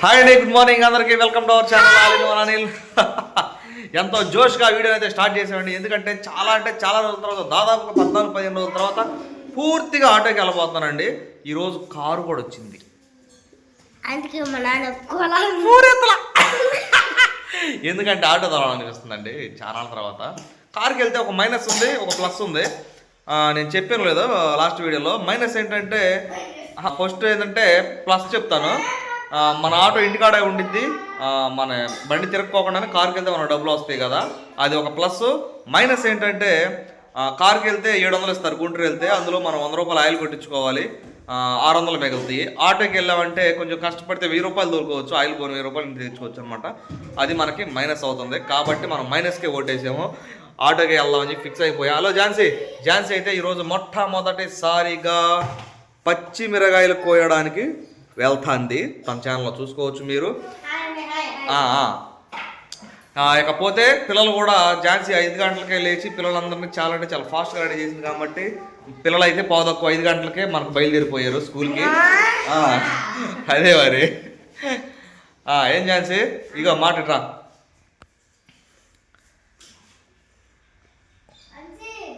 Hi అండి good morning అందరికీ welcome to our channel Anil. ఎంతో జోష్గా వీడియో అయితే స్టార్ట్ చేసామండి. ఎందుకంటే చాలా అంటే చాలా రోజుల తర్వాత దాదాపు పద్నాలుగు పదిహేను రోజుల తర్వాత పూర్తిగా ఆటోకి వెళ్ళబోతున్నానండి. ఈరోజు కారు కూడా వచ్చింది. అందుకే మా నాన్న పొలం పూరెత్తల ఎందుకంటే ఆటో తోలాలనిపిస్తుందండి చాలా తర్వాత. కార్కి వెళ్తే ఒక మైనస్ ఉంది ఒక ప్లస్ ఉంది. నేను చెప్పాను లేదు లాస్ట్ వీడియోలో మైనస్ ఏంటంటే ఫస్ట్ ఏంటంటే ప్లస్ చెప్తాను. మన ఆటో ఇంటికాడే ఉండిద్ది. మన బండి తిరగకోకుండానే కార్కి వెళ్తే మన డబ్బులు వస్తాయి కదా. అది ఒక ప్లస్. మైనస్ ఏంటంటే కార్కి వెళ్తే ఏడు వందలు ఇస్తారు. గుంటూరు వెళ్తే అందులో మనం వంద రూపాయలు ఆయిల్ కొట్టించుకోవాలి. ఆరు వందలు మిగులుతాయి. ఆటోకి వెళ్ళామంటే కొంచెం కష్టపడితే వెయ్యి రూపాయలు దొరకవచ్చు. ఆయిల్ పోను వెయ్యి రూపాయలు తెచ్చుకోవచ్చు అనమాట అది మనకి మైనస్ అవుతుంది. కాబట్టి మనం మైనస్కే ఓటేసాము. ఆటోకి వెళ్దామని ఫిక్స్ అయిపోయా. హలో ఝాన్సీ. ఝాన్సీ అయితే ఈరోజు మొట్టమొదటిసారిగా పచ్చి మిరగాయలు కోయడానికి వెళ్తాంది. తన ఛానల్లో చూసుకోవచ్చు మీరు. ఇకపోతే పిల్లలు కూడా ఝాన్సీ ఐదు గంటలకే లేచి పిల్లలందరినీ చాలా అంటే చాలా ఫాస్ట్గా రెడీ చేసింది కాబట్టి పిల్లలు అయితే పావుదక్కువ ఐదు గంటలకే మనకు బయలుదేరిపోయారు స్కూల్కి. అదే మరి. ఏం ఝాన్సీ? ఇగో మాట రా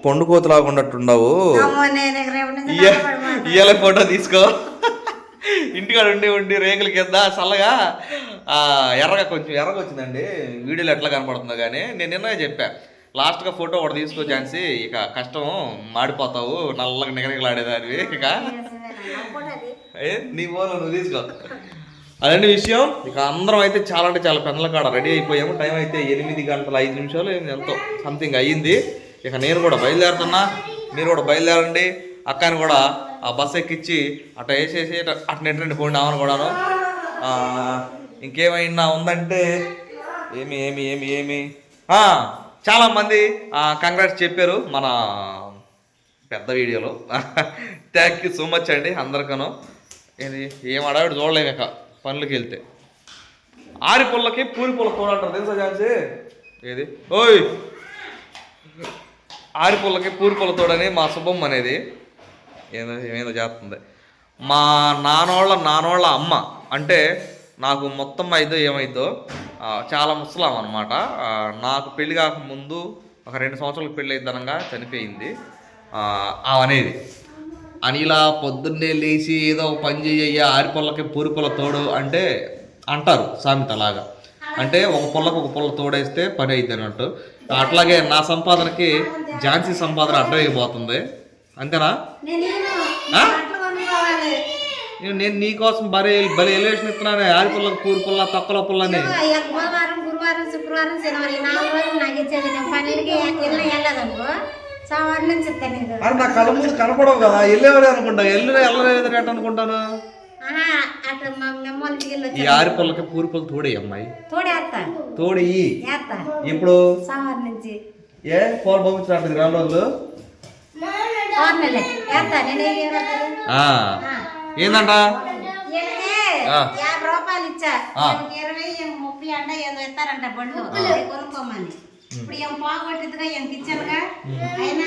పండు కోతలాగా ఉన్నట్టుండవు. ఇయ్యాల ఫోటో తీసుకో. ఇంటికాడ ఉండి ఉండి రేకుల కింద చల్లగా ఎర్రగా కొంచెం ఎర్రగా వచ్చిందండి. వీడియోలో ఎట్లా కనపడుతుందో కానీ నేను నిన్న చెప్పా. లాస్ట్గా ఫోటో ఒకటి తీసుకో ఛాన్సీ ఇక కష్టం మాడిపోతావు నల్లగా నిగనిగలాడేదానివి ఇక. ఏ నీ ఫోన్ నువ్వు తీసుకో. అదండి విషయం. ఇక అందరం అయితే చాలా అంటే చాలా పెద్దల కాడ రెడీ అయిపోయాము. టైం అయితే ఎనిమిది గంటల ఐదు నిమిషాలు ఎంతో సంథింగ్ అయ్యింది. ఇక నేను కూడా బయలుదేరుతున్నా. మీరు కూడా బయలుదేరండి. అక్కని కూడా ఆ బస్ ఎక్కిచ్చి అట్ట వేసేసి అట్ట నెట్టండి పోండి ఆమెను కూడాను. ఇంకేమైనా ఉందంటే? ఏమి ఏమి ఏమి ఏమి? చాలామంది చాలా మంది కంగ్రాట్స్ చెప్పారు మన పెద్ద వీడియోలో. థ్యాంక్ యూ సో మచ్ అండి అందరికను. ఏది ఏం అడవాడు చూడలేము ఇక పనులకి వెళ్తే ఆరి పుల్లకి పూరి పుల్ల కూర అంటారు తెలుసా ఝాన్సీ? ఏది? ఓయ్! ఆరి పుల్లకి పూరి పుల్ల తోడని మా శుభం అనేది ఏదో ఏమేదో చేస్తుంది. మా నానోళ్ళ నానోళ్ళ అమ్మ అంటే నాకు మొత్తం అయితే ఏమైందో చాలా ముసలాం అనమాట నాకు పెళ్ళి కాకముందు ఒక రెండు సంవత్సరాలకు పెళ్ళి అయిద్దనంగా చనిపోయింది. అవనేది అనేది అని ఇలా పొద్దున్నే లేచి ఏదో ఒక పని చేయ ఆరిపొల్లకి పూరి పుల్ల తోడు అంటే అంటారు సామెత అలాగా. అంటే ఒక పుల్లకు ఒక పుల్ల తోడేస్తే పని అయింది అన్నట్టు అట్లాగే నా సంపాదనకి ఝాన్సీ సంపాదన అడ్డమైపోతుంది. అంతేనా? నేను నేను నీకోసం బరే బలి ఎలివేషన్ ఇస్తున్నానే. ఆరిపుల్లకు పూరి పుల్ల తొక్కల పుల్లని. గురువారం శుక్రవారం శనివారం ఈ నాలుగు రోజులు నాకు ఇచ్చేది నేను పన్నెండుకి ఇల్లు వెళ్ళదనుకో సోమవారం నుంచి ఇస్తాను అది నా కళ్ళ ముందు కనపడవు కదా. వెళ్ళేవారే అనుకుంటా. ఎల్లు వెళ్ళలేదు ఎట్ట అనుకుంటాను. ఈ ఆరిపుల్లకి పూరి పుల్ల తోడే అమ్మాయి తోడేస్తా తోడి ఇప్పుడు ఏ? పాలు పంపించినట్టు రాను రోజులు. ఏందంట. యాభై రూపాయలు ఇచ్చా. ఇరవై ముప్పై అంటే ఏదో ఇస్తారంట బండ్లు కొనుక్కోమని. ఇప్పుడు ఏం పోగొట్టిదిగా ఈయనకి ఇచ్చానుగా అయినా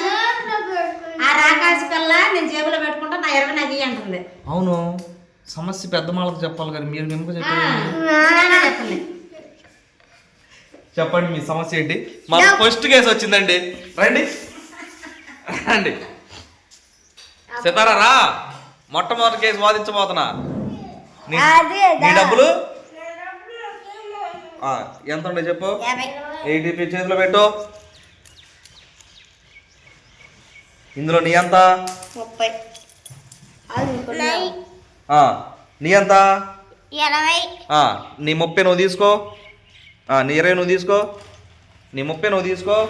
ఆ రాకాశ కల్లా నేను జేబులో పెట్టుకుంటా నా ఇరవై నాకు ఇయ్యి అంటుంది. అవును. సమస్య పెద్ద మాలకు చెప్పాలి కానీ మీరు నిమ్మక చెప్పండి. చెప్పండి మీ సమస్య ఏంటి? మాకు ఫస్ట్ కేసు వచ్చిందండి. రండి. రండి. సితారా రా. మొట్టమొదటి కేసు వాదించబోతున్నా. నీ నీ డబ్బులు? ఆ, ఎంత ఉండే చెప్పు? రూపీస్ చేతిలో పెట్టు. ఇందులో నీ ఎంత? నీ. ఎంత? నీ ముప్పై నువ్వు తీసుకో. ఆ, నీ ఇరవై నువ్వు తీసుకో. నీ ముప్పై నువ్వు తీసుకో.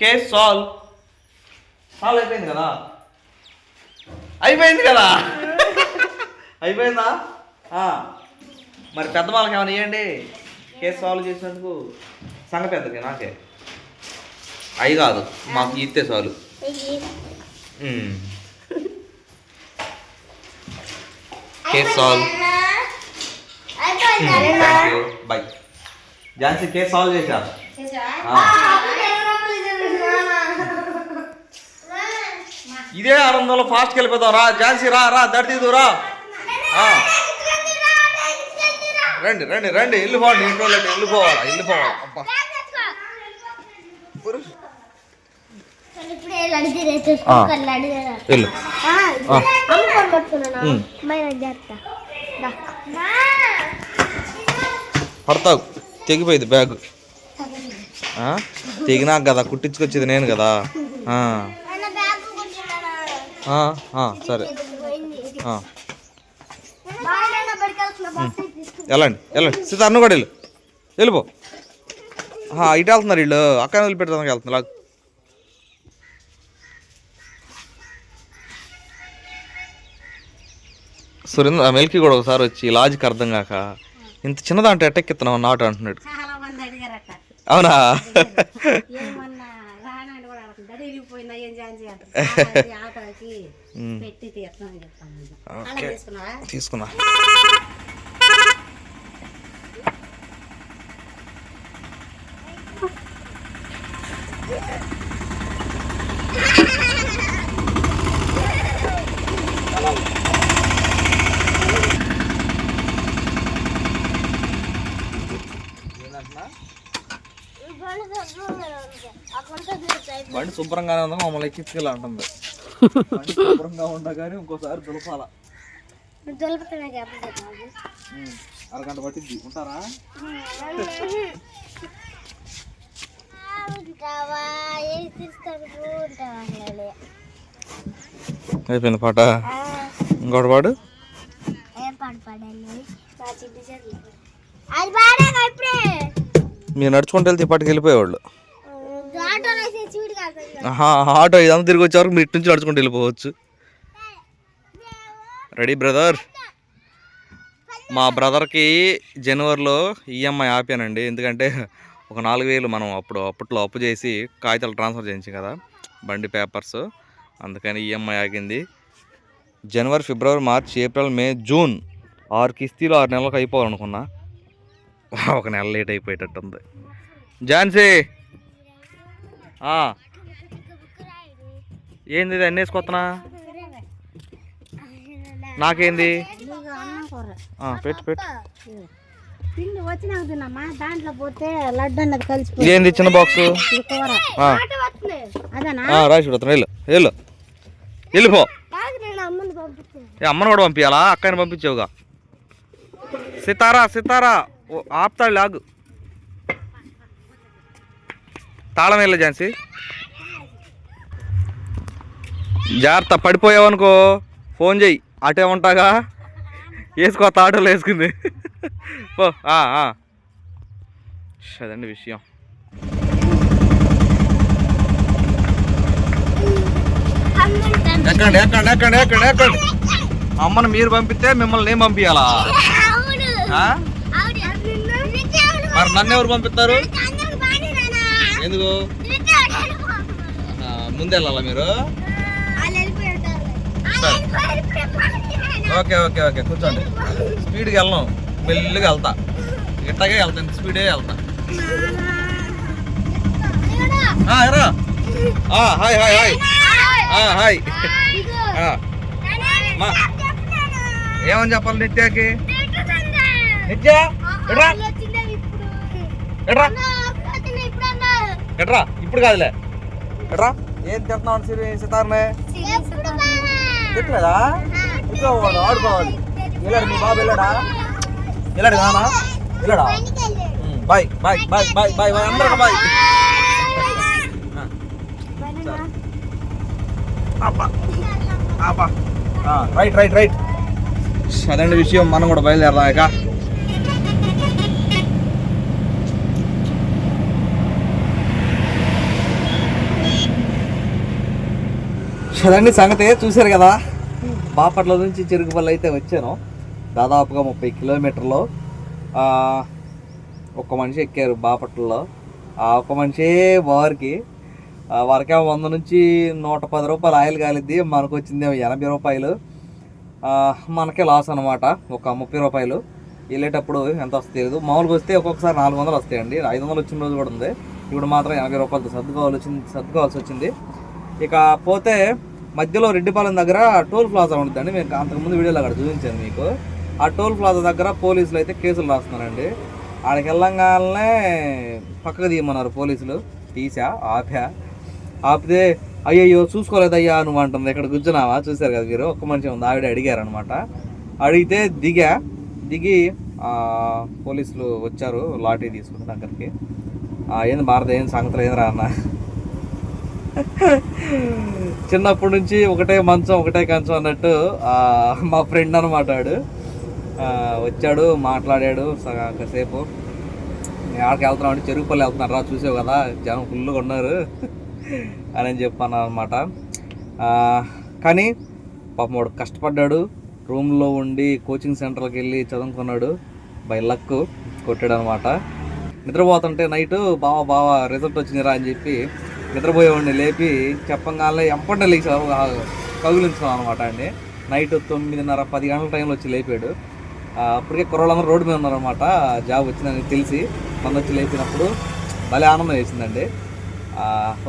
కేస్ సాల్వ్ సాల్వ్ అయిపోయింది కదా? అయిపోయింది కదా? అయిపోయిందా? మరి పెద్ద వాళ్ళకి ఏమైనా ఇవ్వండి కేసు సాల్వ్ చేసినందుకు సంగ పెద్దకి నాకే. అవి కాదు మాకు ఇస్తే చాలు. ఉమ్. Case solve thank you bye Jhansi case solve చేశా ఆ. ఇదే ఆరు వందలు ఫాస్ట్కి వెళ్ళిపోతాం. రా ఝాన్సీ రా రా దడిదీదు రా. రండి రండి రండి. వెళ్ళిపోండి ఇంట్లో లేట్ వెళ్ళిపోవాలా వెళ్ళిపోవాలా అబ్బా. వెళ్ళు. పడతావు. తెగిపోయింది బ్యాగ్? తెగినాక కదా కుట్టించుకొచ్చేది నేను కదా ఆ. ఆయన బ్యాగ్ కొట్టుకున్నాను. ఆ, ఆ, సరే. వెళ్ళండి వెళ్ళండి సీత అన్ను కూడా వెళ్ళు. వెళ్ళిపో. ఇటు వెళ్తున్నారు వీళ్ళు. అక్కడ వదిలిపెట్టడానికి వెళ్తున్నారు. సురేంద్ర మెల్కి కూడా ఒకసారి వచ్చి లాజిక్ అర్థం కాక ఇంత చిన్నదంటే ఎట్టెక్కిస్తున్నావు నాటు అంటున్నాడు. అవునా? తీసుకున్నా అక్కడ దొరుకుతాయి బండి శుభ్రంగానే ఉందా మమ్మల్ని ఎక్కించుకెళ్ళి అంటుంది శుభ్రంగా ఉందా కానీ ఇంకోసారి దులపాల. అరగంట పట్టింది ఉంటారా? అయిపోయింది పాట. ఇంకోటి పాడు. మీరు నడుచుకుంటూ వెళ్తే ఇప్పటికి వెళ్ళిపోయేవాళ్ళు ఆటోలో వేసి చూడు కాదు ఆహా, ఆటో ఇదంతా తిరిగి వచ్చే వరకు మీరు ఇటు నుంచి నడుచుకుంటూ వెళ్ళిపోవచ్చు. రెడీ బ్రదర్ మా బ్రదర్కి జనవరిలో ఈఎంఐ ఆపానండి. ఎందుకంటే ఒక నాలుగు వేలు మనం అప్పుడు అప్పట్లో అప్పు చేసి కాగితాలు ట్రాన్స్ఫర్ చేయించాం కదా బండి పేపర్స్ అందుకని ఈఎంఐ ఆగింది. జనవరి ఫిబ్రవరి మార్చ్ ఏప్రిల్ మే జూన్ ఆరు కిస్తీలు ఆరు నెలలకు అయిపోవాలనుకున్నా. ఒక నెల లేట్ అయిపోయేటట్టుంది. ఝాన్సీ ఏంది ఇది అన్నీ వేసుకొస్తున్నా నాకేంది? పెట్టు పెట్టు. పిండి వచ్చినాక తిన్నమ్మా. దాంట్లో పోతే లడ్డు అన్నది కలిసిపోయి ఏంది చిన్న బాక్స్ ఇది కూర. అదేనా? రాసి పెడతాను వెళ్ళు. వెళ్ళు. వెళ్ళిపో అమ్మని పంపిస్తాను ఏ అమ్మని కూడా పంపించాలా అక్కని పంపించావుగా. సితారా సితారా. ఆపుతాడు లాగు. తాళం వెళ్ళి ఝాన్సీ. జాగ్రత్త పడిపోయావనుకో ఫోన్ చెయ్యి అటే ఉంటాగా వేసుకో కొత్త ఆటోలో వేసుకుంది. పో. అదండి విషయం. ఎక్కండి ఎక్కండి ఎక్కండి ఎక్కండి ఎక్కండి. అమ్మను మీరు పంపిస్తే మిమ్మల్ని నేను పంపించాలా మరి నన్ను ఎవరు పంపిస్తారు? ఎందుకు? ముందు వెళ్ళాలా మీరు? సరే. Okay okay okay. కూర్చోండి. స్పీడ్గా వెళ్ళను మెల్లిగా వెళ్తా. ఇట్టగే వెళ్తాను స్పీడే వెళ్తా. ఆ, ఎరా. ఆ, హాయ్ హాయ్ హాయ్. ఆ, హాయ్. ఆ, మా ఏమని చెప్పాలి నిత్యాకి? నిత్య? ఎట్రా? ఎట్రా? ఎట్రా? ఇప్పుడు కాదులే. ఎట్రా? ఏం తింటున్నావు సిరి సితారనే? తిట్టలేదా కూర్చోవాడు ఆడుకోవాలి. వెళ్ళాడు మీ బాబు వెళ్ళాడా వెళ్ళాడు కానా? వెళ్ళాడా bye bye bye bye bye bye అందరికి బాయ్. Right right right. అదండి విషయం మనం కూడా బయలుదేరదాం ఇక. అదండి సంగతి చూశారు కదా? బాపట్ల నుంచి చెరుకుపల్లి అయితే వచ్చాను. దాదాపుగా ముప్పై కిలోమీటర్లు. ఒక ఒక్క మనిషి ఎక్కారు బాపట్లలో. ఆ ఒక్క మనిషే వారికి వారికేమో వంద నుంచి నూట పది రూపాయలు ఆయిల్ కాలిద్ది. మనకు వచ్చిందేమో ఎనభై రూపాయలు. మనకే లాస్ అనమాట ఒక ముప్పై రూపాయలు. వెళ్ళేటప్పుడు ఎంత వస్తుంది తెలియదు మామూలుగా వస్తే ఒక్కొక్కసారి నాలుగు వందలు వస్తాయండి. ఐదు వందలు వచ్చిన రోజు కూడా ఉంది. ఇప్పుడు మాత్రం ఎనభై రూపాయలతో సర్దుకోవాలి వచ్చింది సర్దుకోవాల్సి వచ్చింది. ఇక పోతే మధ్యలో రెడ్డిపాలెం దగ్గర టోల్ ప్లాజా ఉంటుందండి. మీకు అంతకుముందు వీడియోలో అక్కడ చూపించాను మీకు. ఆ టోల్ ప్లాజా దగ్గర పోలీసులు అయితే కేసులు రాస్తున్నారండి. ఆడికి వెళ్ళంగానే పక్కకు తీయమన్నారు పోలీసులు. తీసా ఆపా. ఆపితే అయ్యయ్యో చూసుకోలేదయ్యా నువ్వు అంటుంది. ఇక్కడ కూర్చున్నావా? చూశారు కదా మీరు? ఒక్క మనిషి ఉంది. ఆవిడ అడిగారనమాట అడిగితే దిగా. దిగి పోలీసులు వచ్చారు. లాటరీ తీసుకుని దగ్గరికి. ఏంది భారత ఏం సంగతులు ఏందిరా అన్న? చిన్నప్పటి నుంచి ఒకటే మంచం ఒకటే కంచం అన్నట్టు మా ఫ్రెండ్ అనమాట వచ్చాడు మాట్లాడాడు సగ- కాసేపు. నేను ఆడికి వెళ్తున్నాం అంటే చెరుకుపల్లి వెళ్తున్నారు రా చూసావు కదా జనం ఫుల్గా ఉన్నారు అని చెప్పాను అనమాట కానీ పాపం వాడు కష్టపడ్డాడు. రూమ్లో ఉండి కోచింగ్ సెంటర్కి వెళ్ళి చదువుకున్నాడు. బై లక్ కొట్టాడు అనమాట నిద్రపోతుంటే నైట్ బావా బావా రిజల్ట్ వచ్చిందిరా అని చెప్పి నిద్రపోయేవాడిని లేపి చెప్పంగానే ఎంపంటే లేచి కగులించుకున్నాం అనమాట అండి నైట్ తొమ్మిదిన్నర పది గంటల టైంలో వచ్చి లేపాడు. అప్పటికే కుర్రోళ్ళందరూ రోడ్డు మీద ఉన్నారనమాట జాబ్ వచ్చిందని తెలిసి మన వచ్చి లేపినప్పుడు భలే ఆనందం వేసిందండి.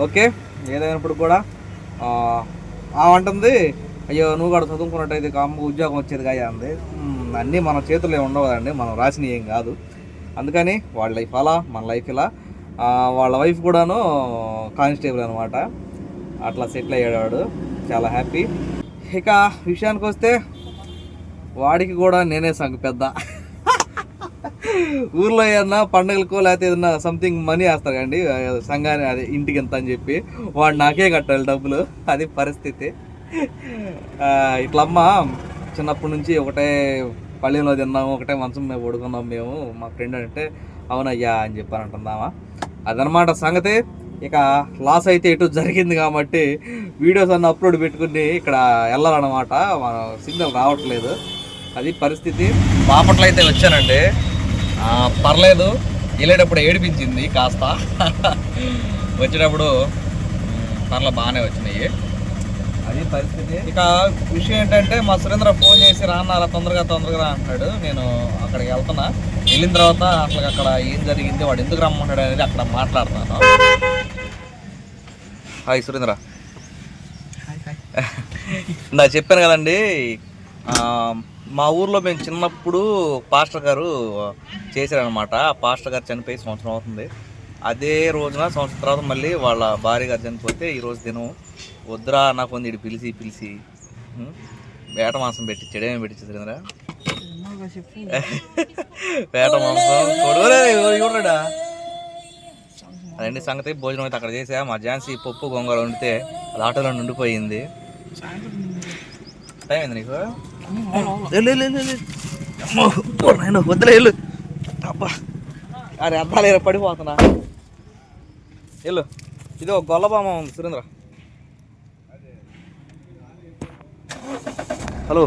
ఓకే ఏదైనప్పుడు కూడా ఆ, అంటుంది అయ్యో నువ్వు కూడా చదువుకున్నట్టయితే అమ్మ ఉద్యోగం వచ్చేది కాయ అంది. అన్నీ మన చేతుల్లో ఉండవు కదండి మనం రాసినవి ఏం కాదు. అందుకని వాళ్ళ లైఫ్ అలా మన లైఫ్ ఇలా. వాళ్ళ వైఫ్ కూడాను కానిస్టేబుల్ అనమాట అట్లా సెటిల్ అయ్యాడు చాలా హ్యాపీ. ఇక విషయానికి వస్తే వాడికి కూడా నేనే సంగ పెద్ద. ఊర్లో ఏదన్నా పండగలకో లేకపోతే ఏదన్నా సంథింగ్ మనీ వేస్తారు కండి సంఘాన్ని అది ఇంటికి ఎంత అని చెప్పి. వాడు నాకే కట్టాలి డబ్బులు. అది పరిస్థితి. ఇట్లమ్మ ఇట్లా అమ్మ చిన్నప్పటి నుంచి ఒకటే పల్లెలో తిన్నాము ఒకటే మంచం మేము పడుకున్నాం మేము. మా ఫ్రెండ్ అంటే అవునయ్యా అని చెప్పాను అదనమాట సంగతి. ఇక లాస్ అయితే ఎటు జరిగింది కాబట్టి వీడియోస్ అన్న అప్లోడ్ పెట్టుకుని ఇక్కడ వెళ్ళాలన్నమాట మన సిగ్నల్ రావట్లేదు. అది పరిస్థితి. బాపట్ల అయితే వచ్చానండి. పర్లేదు. వెళ్ళేటప్పుడు ఏడిపించింది కాస్త. వచ్చేటప్పుడు మ్, పర్లేదు బాగానే వచ్చినాయి. అది పరిస్థితి. ఇక విషయం ఏంటంటే మా సురేంద్ర ఫోన్ చేసి రాన్నారా తొందరగా తొందరగా రా అంటున్నాడు. నేను అక్కడికి వెళ్తున్నా. వెళ్ళిన తర్వాత అసలు అక్కడ ఏం జరిగింది వాడు ఎందుకు రమ్మంటాడు అనేది అక్కడ మాట్లాడుతాను హాయ్ సురేంద్ర. ఇందా చెప్పాను కదండి మా ఊర్లో మేము చిన్నప్పుడు పాస్టర్ గారు చేశారనమాట ఆ పాస్టర్ గారు చనిపోయి సంవత్సరం అవుతుంది. అదే రోజున సంవత్సరం తర్వాత మళ్ళీ వాళ్ళ భార్య గారు చనిపోతే ఈ రోజు దినం వద్దురా నాకు ఇటు పిలిచి పిలిచి? వేట మాంసం పెట్టించాడు. ఏమేమి పెట్టించు సురేంద్ర? వేట మాంసం. చూడడా అదండి సంగతి భోజనం అయితే అక్కడ చేసా. మా ఝాన్సీ పప్పు గొంగళ వండితే అది ఆటోలో నుండిపోయింది. టైం అయింది నీకు? నాయనో, వద్దులే వెళ్ళు. అబ్బా. అరే అద్దాలు పడిపోతున్నా. వెళ్ళు. ఇది ఒక గొల్లబామ ఉంది సురేంద్ర. హలో.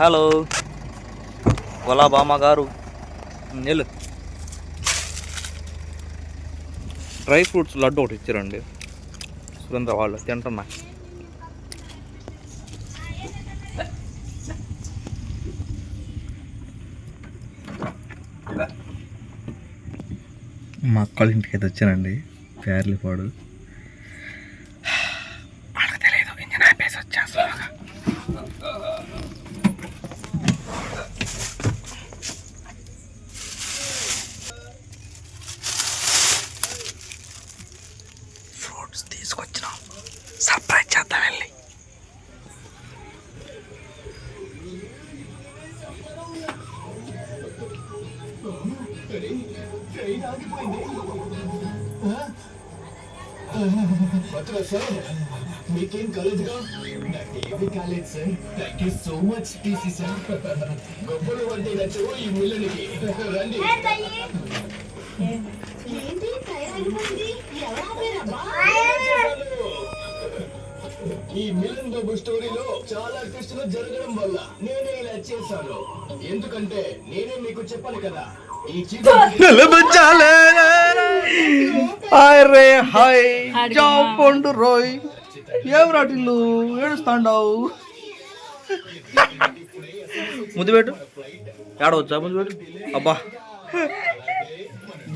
హలో. గొల్లబామ గారు. నెల్ డ్రై ఫ్రూట్స్ లడ్డు ఒకటి ఇచ్చారండి. సురేంద్ర వాళ్ళు తింటున్నా. మా అక్కళ్ళ ఇంటికి అయితే వచ్చానండి. పేర్లిపాడు వాళ్ళకి తెలియదు ఇంజన్ ఆపేసి వచ్చేస్తా ఫ్రూట్స్ తీసుకొచ్చినాం సర్ప్రైజ్ చేద్దాం వెళ్ళి పత్ర సార్ మీకేం కాలేదుగా నాకేమి కాలేదు sir thank you so much TC sir గొప్పలు అంటే నచ్చవు ఈ మిల్లనికి రండి ఏంటి తయారైపోయింది ఎవరు ఆపారబ్బా ఈ మిలన్ బాబు స్టోరీలో చాలా ట్విస్టులు జరగడం వల్ల నేనే ఇలా చేశాను. ఎందుకంటే నేనే మీకు చెప్పాను కదా ఈ చీకటి హాయ్ రే హాయ్. జాబ్ పండు రోయ్. ఏం రాటిల్లు ఏడుస్తాండావు? ముద్దు పెట్టు ఏడవచ్చా ముద్దు పెట్టు అబ్బా.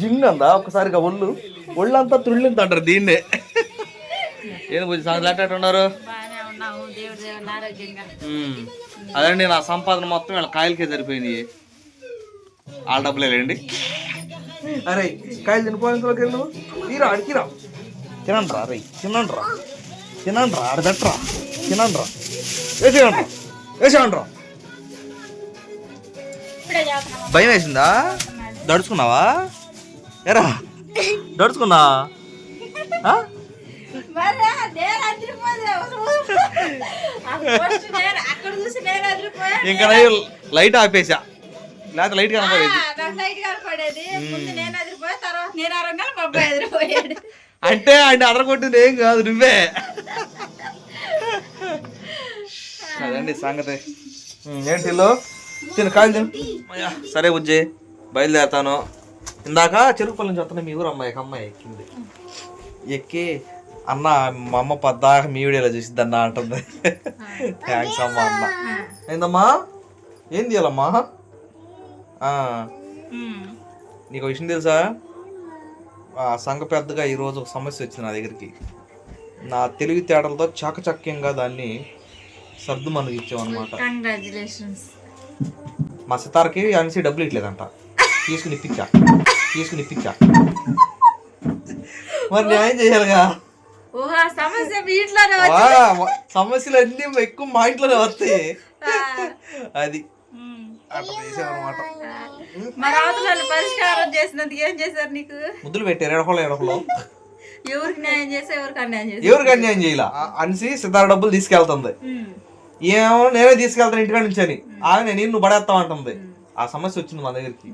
జింగ్ అందా ఒకసారిగా ఒళ్ళు. ఒళ్ళంతా తుళ్ళింత అంటారు దీన్నే. ఏంది కొంచెం సాంగ్ లాంటి ఉన్నారు. అదండి నా సంపాదన మొత్తం వీళ్ళ కాయలకే సరిపోయినాయి వాళ్ళ డబ్బులే లేండి అరే కాయలు తినిపోయినలోకి వెళ్ళు తీరా అడిగిరా తినండి రా రే తినండి రా. తినండి రా ఆడదట్రా తినండి రా. వేసేయండి రా. వేసేయండి రా. భయం వేసిందా? దడుచుకున్నావా? ఎరా దడుచుకున్నా ఇంకా లైట్ ఆపేసా. లేకపోతే లైట్ కనపడేది. అంటే ఆయన అదరగొట్టింది ఏం కాదు నువ్వే. అదండి సంగతి. ఏంటి ఇల్లు? తిను కాయలు తిను. అయ్యా, సరే బుజ్జి బయలుదేరుతాను. ఇందాక చెరుకుపల్లి నుంచి వస్తున్న మీ ఊరు అమ్మాయి ఒక అమ్మాయి ఎక్కింది. ఎక్కి అన్న మా అమ్మ పద్దాక మీ వీడియోలో చూసిద్ది అన్న అంటుంది. థ్యాంక్స్ అమ్మ అన్న. ఏందమ్మా? ఏం తీయాలమ్మా నీకు విషయం తెలుసా? ఆ సంఘ పెద్దగా ఈరోజు ఒక సమస్య వచ్చింది నా దగ్గరికి. నా తెలివితేటలతో చాకచక్యంగా దాన్ని సర్దు మనకి ఇచ్చామన్నమాట మా సితార్కి అనేసి డబ్బులు ఇట్లేదంట. తీసుకుని ఇప్పించా. తీసుకుని ఇప్పించా. మరి న్యాయం చేయాలిగా? సమస్య మీ ఇంట్లోనే వా, వా- సమస్యలు అన్నీ ఎక్కువ మా ఇంట్లోనే వస్తాయి. అది. అట్లా చేసామన్నమాట మరి అవతల పరిష్కారం చేసినందుకు ఏం చేశారు నీకు? ముద్దులు పెట్టారు ఎడకలో ఎడకలో ఎవరికి న్యాయం చేసా ఎవరికి అన్యాయం చేసా ఎవరికి అన్యాయం చేయాల? అనిసి సితార డబ్బులు తీసుకెళ్తుంది. ఏమో నేనే తీసుకెళ్తాను ఇంటికాడ నుంచి అని. ఆమె నేను నువ్వు పడేస్తావు అంటుంది ఆ సమస్య వచ్చింది మా దగ్గరికి.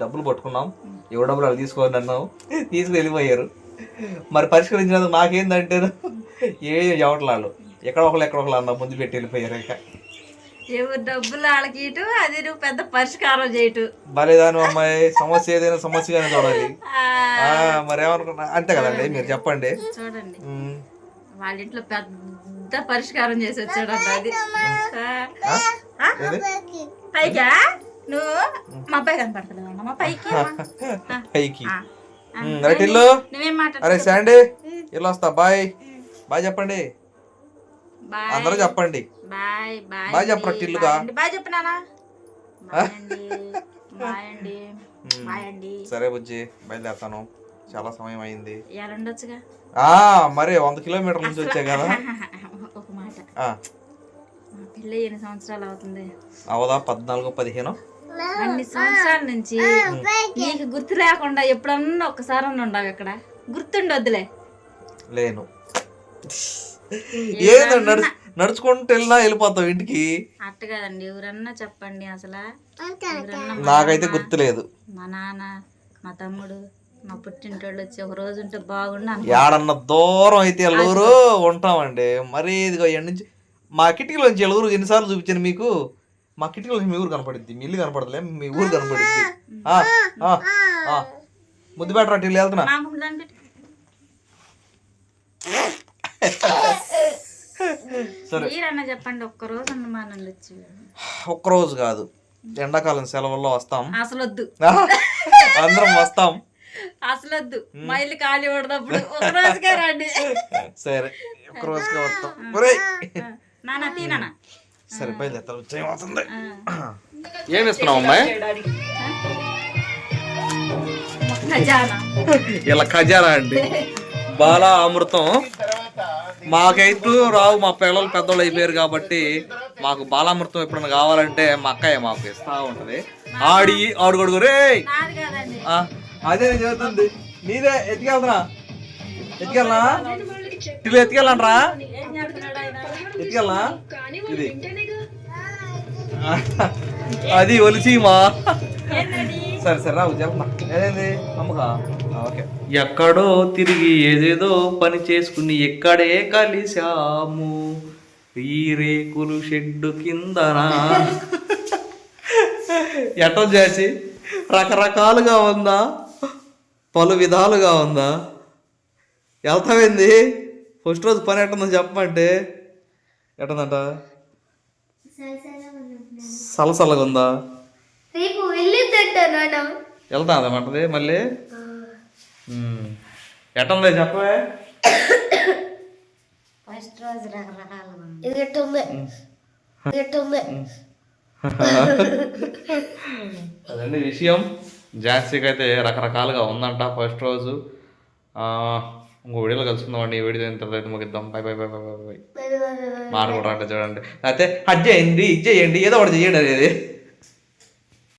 డబ్బులు పట్టుకున్నాం. ఎవరు డబ్బులు వాళ్ళు తీసుకోండి అన్నాం తీసుకు వెళ్ళిపోయారు మరి పరిష్కరించినందుకు నాకేందంటే ఏ ఎవట్లాళ్ళు ఎక్కడ ఒకళ్ళు ఎక్కడ ఒకళ్ళు అన్నా ముందు పెట్టి వెళ్ళిపోయారు ఇక. ఎవరు డబ్బులు వాళ్ళకి ఇటు అది నువ్వు పెద్ద పరిష్కారం చేయటు. భలేదాను అమ్మాయి సమస్య ఏదైనా సమస్యగానే చూడాలి. మరి ఏమనుకున్నా? అంతే కదండి మీరు చెప్పండి. చూడండి. వాళ్ళ ఇంట్లో పెద్ద పరిష్కారం చేసి వచ్చాడంట అది? పైకా? నువ్వు? మా అబ్బాయి కనపడతలేవు మా పైకి పైకి. రైట్ ఇల్లు అరే శాండీ. ఇల్లు వస్తా బాయ్. బాయ్ చెప్పండి. అందరూ చెప్పండి. బాయ్ చెప్పరా. టిల్లుగా? సరే బుజ్జి బయలుదేరుతాను. చాలా సమయం అయింది. మరి వంద కిలోమీటర్ల నుంచి వచ్చా కదా? ఒక మాట. ఎన్ని సంవత్సరాలు అవుతుంది? అవదా పద్నాలుగు పదిహేను? అన్ని సంవత్సరాల నుంచి నీకు గుర్తు లేకుండా ఎప్పుడన్నా ఒక్కసారి ఉండవు ఇక్కడ? గుర్తుండొద్దులే. లేను. నడు నడుచుకుంటూ వెళ్ళినా వెళ్ళిపోతావు ఇంటికి? అట్ట కదండి ఎవరన్నా చెప్పండి అసలు. నాకైతే గుర్తులేదు. మా నాన్న మా తమ్ముడు మా పుట్టింటోళ్ళు వచ్చి ఒక రోజు ఉంటే బాగుండు ఏడన్న దూరం అయితే ఎల్లూరు ఉంటామండి. మరి ఇదిగో ఎండ నుంచి మా కిటికీలో నుంచి ఎల్లూరు ఎన్నిసార్లు చూపించాను మీకు? మా కిటికీలో మీ ఊరు కనపడుద్ది మీ ఇల్లు కనపడదులే మీ ఊరు కనపడుద్ది. ముద్దు పెట్టరా టీలు వెళ్తున్నా. సరే. చెప్పండి ఒక్క రోజు ఉండమానండి వచ్చి. ఒక్కరోజు కాదు ఎండాకాలం సెలవుల్లో వస్తాం. అసలు వద్దు అందరం వస్తాం. అసలు వద్దు మా ఇల్లు ఖాళీ పడదప్పుడు ఒక రోజుకే రండి. సరే రోజుగా వస్తాం. తీనా సరే అవుతుంది. ఏమి ఇస్తున్నావు అమ్మాయి? ఇలా ఖజానా అండి. బాలా అమృతం. మాకైతే రావు మా పిల్లలు పెద్దోళ్ళు అయిపోయారు కాబట్టి మాకు బాలామృతం ఎప్పుడైనా కావాలంటే మా అక్కయ్య మాకు ఇస్తా ఉంటది. ఆడి ఆడు కొడుకు రే అదే నేను చెబుతుంది. నీదే ఎత్తుకెళ్తున్నా. ఎత్తుకెళ్ళనా? ఇల్లు ఎత్తుకెళ్ళండ్రా ఎత్తుకెళ్ళనా ఇది. అది ఒలిచీమా? సరే సరే రావు ఏదైంది? అమ్మకా ఓకే. ఎక్కడో తిరిగి ఏదేదో పని చేసుకుని ఎక్కడే కలిశాము. ఈ రేకులు షెడ్డు కిందనా. ఎటో చేసి రకరకాలుగా ఉందా? పలు విధాలుగా ఉందా? వెళ్తామైంది ఫస్ట్ రోజు పని ఎట్టుందని చెప్పమంటే. ఎట్టుందంట సలసలగా ఉందా రేపు వెళ్తా అదమంటది మళ్ళీ. ఎట్టుంది చెప్పవే? ఫస్ట్ రోజు రకరకాలుగా ఇది ఎట్టుంది ఎట్టుంది అదండి విషయం. ఝాన్సీకి అయితే రకరకాలుగా ఉందంట ఫస్ట్ రోజు. ఆ, ఇంకో వీడియోలో కలుసుకుందామండి ఈ వీడియో ఎంత అయితే ముగిద్దాం bye bye bye bye bye bye మాట కూడా అంటే చూడండి అయితే అది చేయండి ఇది చేయండి ఏదో ఒకటి చేయండి అనేది